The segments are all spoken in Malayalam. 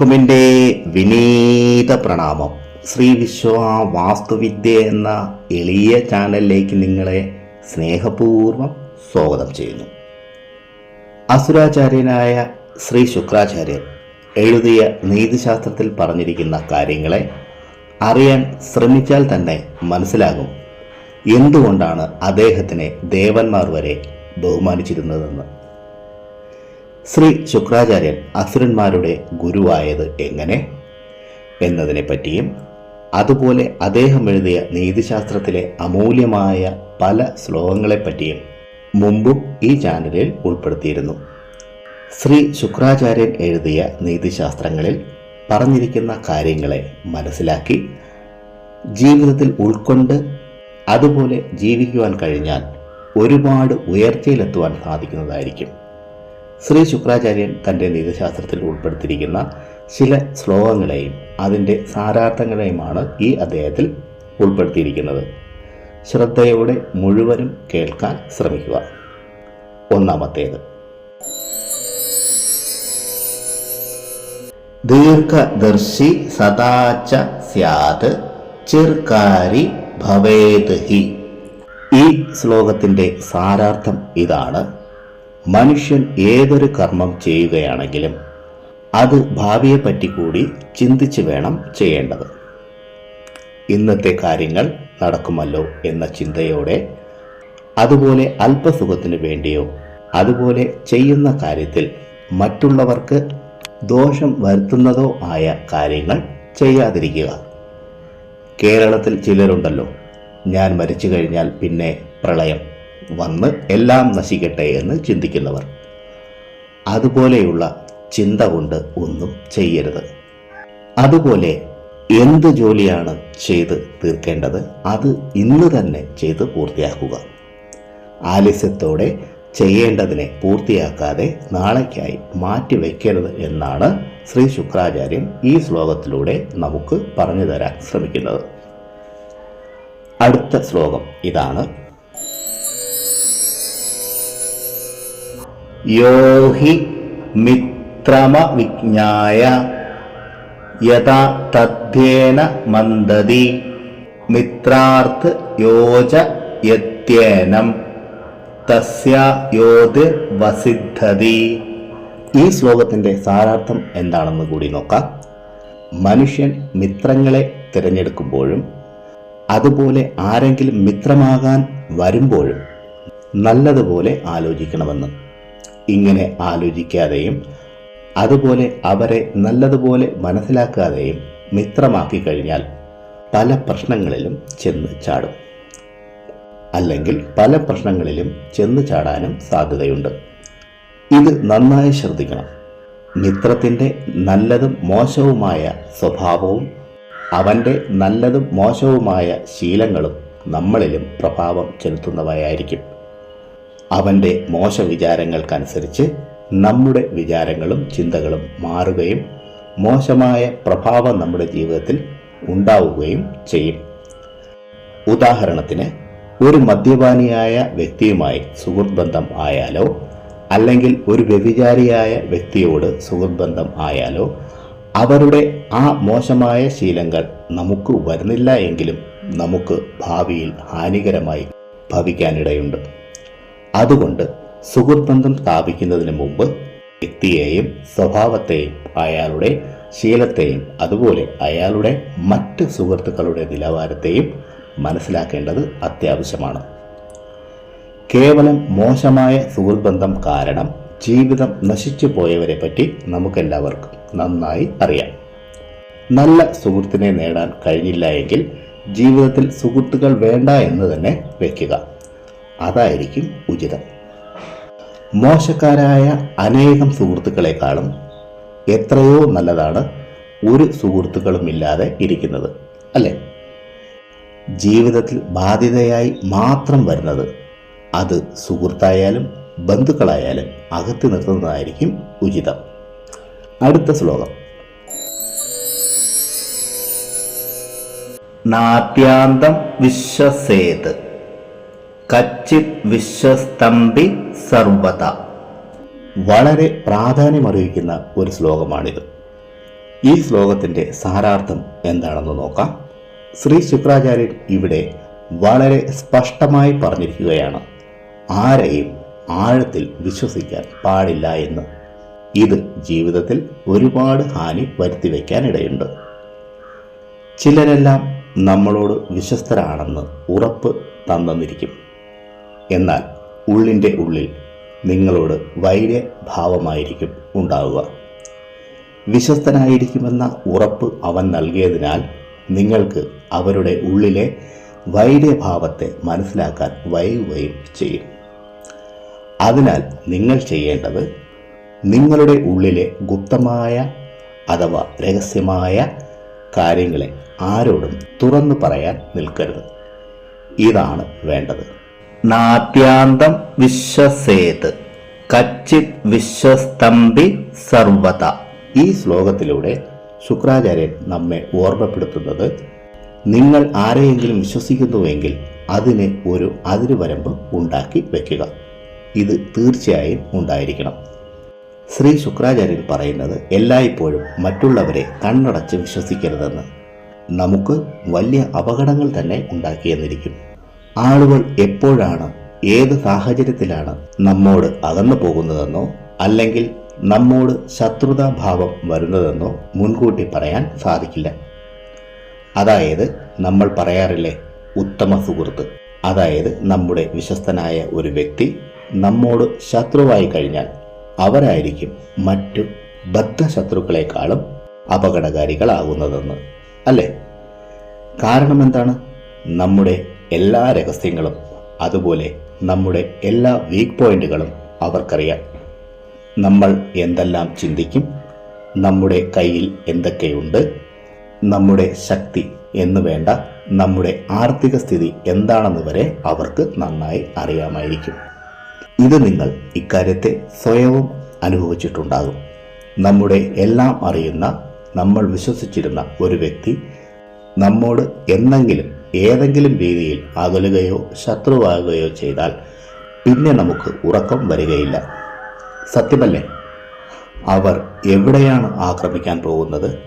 ഏവർക്കും എന്റെ വിനീത പ്രണാമം. ശ്രീ വിശ്വ വാസ്തുവിദ്യ എന്ന എളിയ ചാനലിലേക്ക് നിങ്ങളെ സ്നേഹപൂർവം സ്വാഗതം ചെയ്യുന്നു. അസുരാചാര്യനായ ശ്രീ ശുക്രാചാര്യൻ എഴുതിയ നീതിശാസ്ത്രത്തിൽ പറഞ്ഞിരിക്കുന്ന കാര്യങ്ങളെ അറിയാൻ ശ്രമിച്ചാൽ തന്നെ മനസ്സിലാകും എന്തുകൊണ്ടാണ് അദ്ദേഹത്തിനെ ദേവന്മാർ വരെ ബഹുമാനിച്ചിരുന്നതെന്ന്. ശ്രീ ശുക്രാചാര്യൻ അസുരന്മാരുടെ ഗുരുവായത് എങ്ങനെ? എന്നതിനെപ്പറ്റിയും അതുപോലെ അദ്ദേഹം എഴുതിയ നീതിശാസ്ത്രത്തിലെ അമൂല്യമായ പല ശ്ലോകങ്ങളെപ്പറ്റിയും മുമ്പും ഈ ചാനലിൽ ഉൾപ്പെടുത്തിയിരുന്നു. ശ്രീ ശുക്രാചാര്യൻ എഴുതിയ നീതിശാസ്ത്രങ്ങളിൽ പറഞ്ഞിരിക്കുന്ന കാര്യങ്ങളെ മനസ്സിലാക്കി ജീവിതത്തിൽ ഉൾക്കൊണ്ട് അതുപോലെ ജീവിക്കുവാൻ കഴിഞ്ഞാൽ ഒരുപാട് ഉയർച്ചയിലെത്തുവാൻ സാധിക്കുന്നതായിരിക്കും. ശ്രീ ശുക്രാചാര്യൻ തന്റെ നീതിശാസ്ത്രത്തിൽ ഉൾപ്പെടുത്തിയിരിക്കുന്ന ചില ശ്ലോകങ്ങളെയും അതിന്റെ സാരാർത്ഥങ്ങളെയുമാണ് ഈ അദ്ദേഹത്തിൽ ഉൾപ്പെടുത്തിയിരിക്കുന്നത്. ശ്രദ്ധയോടെ മുഴുവനും കേൾക്കാൻ ശ്രമിക്കുക. ഒന്നാമത്തേത്. ദീർഘദർശി സദാച സ്യാത് ചിർക്കാരി ഭവേത് ഹി. ഈ ശ്ലോകത്തിന്റെ സാരാർത്ഥം ഇതാണ്. മനുഷ്യൻ ഏതൊരു കർമ്മം ചെയ്യുകയാണെങ്കിലും അത് ഭാവിയെപ്പറ്റി കൂടി ചിന്തിച്ച് വേണം ചെയ്യേണ്ടത്. ഇന്നത്തെ കാര്യങ്ങൾ നടക്കുമല്ലോ എന്ന ചിന്തയോടെ അതുപോലെ അല്പസുഖത്തിനു വേണ്ടിയോ അതുപോലെ ചെയ്യുന്ന കാര്യത്തിൽ മറ്റുള്ളവർക്ക് ദോഷം വരുത്തുന്നതോ ആയ കാര്യങ്ങൾ ചെയ്യാതിരിക്കുക. കേരളത്തിൽ ചിലരുണ്ടല്ലോ ഞാൻ മരിച്ചു കഴിഞ്ഞാൽ പിന്നെ പ്രളയം. വന്ന് എല്ലാം നശിക്കട്ടെ എന്ന് ചിന്തിക്കുന്നവർ. അതുപോലെയുള്ള ചിന്ത കൊണ്ട് ഒന്നും ചെയ്യരുത്. അതുപോലെ എന്ത് ജോലിയാണ് ചെയ്ത് തീർക്കേണ്ടത് അത് ഇന്ന് തന്നെ ചെയ്ത് പൂർത്തിയാക്കുക. ആലസ്യത്തോടെ ചെയ്യേണ്ടതിനെ പൂർത്തിയാക്കാതെ നാളേക്കായി മാറ്റിവെക്കരുത് എന്നാണ് ശ്രീ ശുക്രാചാര്യൻ ഈ ശ്ലോകത്തിലൂടെ നമുക്ക് പറഞ്ഞു തരാൻ ശ്രമിക്കുന്നത്. അടുത്ത ശ്ലോകം ഇതാണ്. യോ ഹി മിത്രമവിജ്ഞായ യഥാ തദ്ധ്യേന മന്ദതി മിത്രാർത്ഥ യോജ യത്യേനം തസ്യ യോത് വസിദ്ധതി. ഈ ശ്ലോകത്തിന്റെ സാരാർത്ഥം എന്താണെന്ന് കൂടി നോക്കാം. മനുഷ്യൻ മിത്രങ്ങളെ തിരഞ്ഞെടുക്കുമ്പോഴും അതുപോലെ ആരെങ്കിലും മിത്രമാകാൻ വരുമ്പോഴും നല്ലതുപോലെ ആലോചിക്കണമെന്ന്. ഇങ്ങനെ ആലോചിക്കാതെയും അതുപോലെ അവരെ നല്ലതുപോലെ മനസ്സിലാക്കാതെയും മിത്രമാക്കി കഴിഞ്ഞാൽ പല പ്രശ്നങ്ങളിലും ചെന്ന് ചാടും. അല്ലെങ്കിൽ പല പ്രശ്നങ്ങളിലും ചെന്ന് ചാടാനും സാധ്യതയുണ്ട്. ഇത് നന്നായി ശ്രദ്ധിക്കണം. മിത്രത്തിന്റെ നല്ലതും മോശവുമായ സ്വഭാവവും അവന്റെ നല്ലതും മോശവുമായ ശീലങ്ങളും നമ്മളിലും പ്രഭാവം ചെലുത്തുന്നവയായിരിക്കും. അവന്റെ മോശ വിചാരങ്ങൾക്കനുസരിച്ച് നമ്മുടെ വിചാരങ്ങളും ചിന്തകളും മാറുകയും മോശമായ പ്രഭാവം നമ്മുടെ ജീവിതത്തിൽ ഉണ്ടാവുകയും ചെയ്യും. ഉദാഹരണത്തിന് ഒരു മദ്യപാനിയായ വ്യക്തിയുമായി സുഹൃത്ത് ബന്ധം ആയാലോ അല്ലെങ്കിൽ ഒരു വ്യഭിചാരിയായ വ്യക്തിയോട് സുഹൃത്ത് ബന്ധം ആയാലോ അവരുടെ ആ മോശമായ ശീലങ്ങൾ നമുക്ക് വരുന്നില്ല എങ്കിലും നമുക്ക് ഭാവിയിൽ ഹാനികരമായി ഭവിക്കാനിടയുണ്ട്. അതുകൊണ്ട് സുഹൃത്ത് ബന്ധം സ്ഥാപിക്കുന്നതിന് മുമ്പ് വ്യക്തിയെയും സ്വഭാവത്തെയും അയാളുടെ ശീലത്തെയും അതുപോലെ അയാളുടെ മറ്റ് സുഹൃത്തുക്കളുടെ നിലവാരത്തെയും മനസ്സിലാക്കേണ്ടത് അത്യാവശ്യമാണ്. കേവലം മോശമായ സുഹൃത്ത് ബന്ധം കാരണം ജീവിതം നശിച്ചു പോയവരെ പറ്റി നമുക്കെല്ലാവർക്കും നന്നായി അറിയാം. നല്ല സുഹൃത്തിനെ നേടാൻ കഴിഞ്ഞില്ല എങ്കിൽ ജീവിതത്തിൽ സുഹൃത്തുക്കൾ വേണ്ട എന്ന് തന്നെ വെക്കുക. അതായിരിക്കും ഉചിതം. മോശക്കാരായ അനേകം സുഹൃത്തുക്കളെക്കാളും എത്രയോ നല്ലതാണ് ഒരു സുഹൃത്തുക്കളും ഇല്ലാതെ ഇരിക്കുന്നത് അല്ലേ? ജീവിതത്തിൽ ബാധ്യതയായി മാത്രം വരുന്നത് അത് സുഹൃത്തായാലും ബന്ധുക്കളായാലും അകത്തി നിർത്തുന്നതായിരിക്കും ഉചിതം. അടുത്ത ശ്ലോകം. നാട്യാന്തം വിശ്വസേത്. കച്ചിത് വിശ്വസ്തംഭി സർവത. വളരെ പ്രാധാന്യമറിയിക്കുന്ന ഒരു ശ്ലോകമാണിത്. ഈ ശ്ലോകത്തിന്റെ സാരാർത്ഥം എന്താണെന്ന് നോക്കാം. ശ്രീ ശുക്രാചാര്യൻ ഇവിടെ വളരെ സ്പഷ്ടമായി പറഞ്ഞിരിക്കുകയാണ് ആരെയും ആഴത്തിൽ വിശ്വസിക്കാൻ പാടില്ല എന്ന്. ഇത് ജീവിതത്തിൽ ഒരുപാട് ഹാനി വരുത്തി വയ്ക്കാനിടയുണ്ട് ചിലരെല്ലാം നമ്മളോട് വിശ്വസ്തരാണെന്ന് ഉറപ്പ് തന്നിരിക്കും. എന്നാൽ ഉള്ളിന്റെ ഉള്ളിൽ നിങ്ങളോട് വൈര്യഭാവമായിരിക്കും ഉണ്ടാവുക. വിശ്വസ്തനായിരിക്കുമെന്ന ഉറപ്പ് അവൻ നൽകിയതിനാൽ നിങ്ങൾക്ക് അവരുടെ ഉള്ളിലെ വൈര്യഭാവത്തെ മനസ്സിലാക്കാൻ വൈകുകയും ചെയ്യും. അതിനാൽ നിങ്ങൾ ചെയ്യേണ്ടത് നിങ്ങളുടെ ഉള്ളിലെ ഗുപ്തമായ അഥവാ രഹസ്യമായ കാര്യങ്ങളെ ആരോടും തുറന്നു പറയാൻ നിൽക്കരുത്. ഇതാണ് വേണ്ടത്. നാട്യാന്തം വിശ്വസേത് കച്ചിത് വിശ്വസ്തംഭി സർവത. ഈ ശ്ലോകത്തിലൂടെ ശുക്രാചാര്യൻ നമ്മെ ഓർമ്മപ്പെടുത്തുന്നത് നിങ്ങൾ ആരെയെങ്കിലും വിശ്വസിക്കുന്നുവെങ്കിൽ അതിന് ഒരു അതിരുവരമ്പ് ഉണ്ടാക്കി വയ്ക്കുക ഇത് തീർച്ചയായും ഉണ്ടായിരിക്കണം. ശ്രീ ശുക്രാചാര്യൻ പറയുന്നത് എല്ലായ്പ്പോഴും മറ്റുള്ളവരെ കണ്ണടച്ച് വിശ്വസിക്കരുതെന്ന്. നമുക്ക് വലിയ അപകടങ്ങൾ തന്നെ ഉണ്ടാക്കിയെന്നിരിക്കും. ആളുകൾ എപ്പോഴാണ് ഏത് സാഹചര്യത്തിലാണ് നമ്മോട് അകന്നു പോകുന്നതെന്നോ അല്ലെങ്കിൽ നമ്മോട് ശത്രുതാഭാവം വരുന്നതെന്നോ മുൻകൂട്ടി പറയാൻ സാധിക്കില്ല. അതായത് നമ്മൾ പറയാറില്ലേ ഉത്തമ സുഹൃത്ത്. അതായത് നമ്മുടെ വിശ്വസ്തനായ ഒരു വ്യക്തി നമ്മോട് ശത്രുവായി കഴിഞ്ഞാൽ അവരായിരിക്കും മറ്റു ബദ്ധശത്രുക്കളെക്കാളും അപകടകാരികളാകുന്നതെന്ന്. അല്ലേ? കാരണം എന്താണ്? നമ്മുടെ എല്ലാ രഹസ്യങ്ങളും അതുപോലെ നമ്മുടെ എല്ലാ വീക്ക് പോയിന്റുകളും അവർക്കറിയാം. നമ്മൾ എന്തെല്ലാം ചിന്തിക്കും നമ്മുടെ കയ്യിൽ എന്തൊക്കെയുണ്ട് നമ്മുടെ ശക്തി എന്ന് വേണ്ട നമ്മുടെ ആർത്ഥിക സ്ഥിതി എന്താണെന്ന് വരെ അവർക്ക് നന്നായി അറിയാമായിരിക്കും. ഇത് നിങ്ങൾ ഇക്കാര്യത്തെ സ്വയവും അനുഭവിച്ചിട്ടുണ്ടാകും. നമ്മുടെ എല്ലാം അറിയുന്ന നമ്മൾ വിശ്വസിച്ചിരുന്ന ഒരു വ്യക്തി നമ്മോട് എന്നെങ്കിലും ഏതെങ്കിലും രീതിയിൽ അകലുകയോ ശത്രുവാകുകയോ ചെയ്താൽ പിന്നെ നമുക്ക് ഉറക്കം വരികയില്ല. സത്യമല്ലേ? അവർ എവിടെയാണ് ആക്രമിക്കാൻ പോകുന്നത്?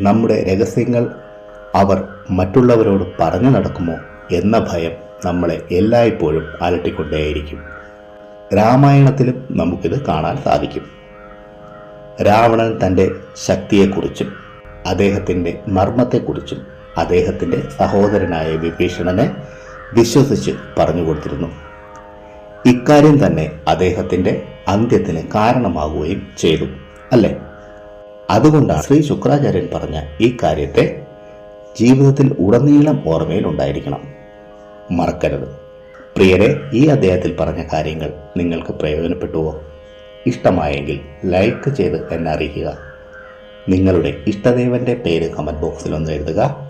നമ്മുടെ രഹസ്യങ്ങൾ അവർ മറ്റുള്ളവരോട് പറഞ്ഞു നടക്കുമോ എന്ന ഭയം നമ്മളെ എല്ലായ്പ്പോഴും അലട്ടിക്കൊണ്ടേയിരിക്കും. രാമായണത്തിലും നമുക്കിത് കാണാൻ സാധിക്കും. രാവണൻ തന്റെ ശക്തിയെക്കുറിച്ചും അദ്ദേഹത്തിന്റെ മർമ്മത്തെക്കുറിച്ചും അദ്ദേഹത്തിന്റെ സഹോദരനായ വിഭീഷണനെ വിശ്വസിച്ച് പറഞ്ഞു കൊടുത്തിരുന്നു. ഇക്കാര്യം തന്നെ അദ്ദേഹത്തിന്റെ അന്ത്യത്തിന് കാരണമാകുകയും ചെയ്തു അല്ലേ? അതുകൊണ്ടാണ് ശ്രീ ശുക്രാചാര്യൻ പറഞ്ഞ ഈ കാര്യത്തെ ജീവിതത്തിൽ ഉടനീളം ഓർമ്മയിൽ ഉണ്ടായിരിക്കണം. മറക്കരുത്. പ്രിയരെ ഈ അദ്ദേഹത്തിൽ പറഞ്ഞ കാര്യങ്ങൾ നിങ്ങൾക്ക് പ്രയോജനപ്പെട്ടുവോ? ഇഷ്ടമായെങ്കിൽ ലൈക്ക് ചെയ്ത് എന്നെ അറിയിക്കുക. നിങ്ങളുടെ ഇഷ്ടദേവന്റെ പേര് കമന്റ് ബോക്സിൽ ഒന്ന് എഴുതുക.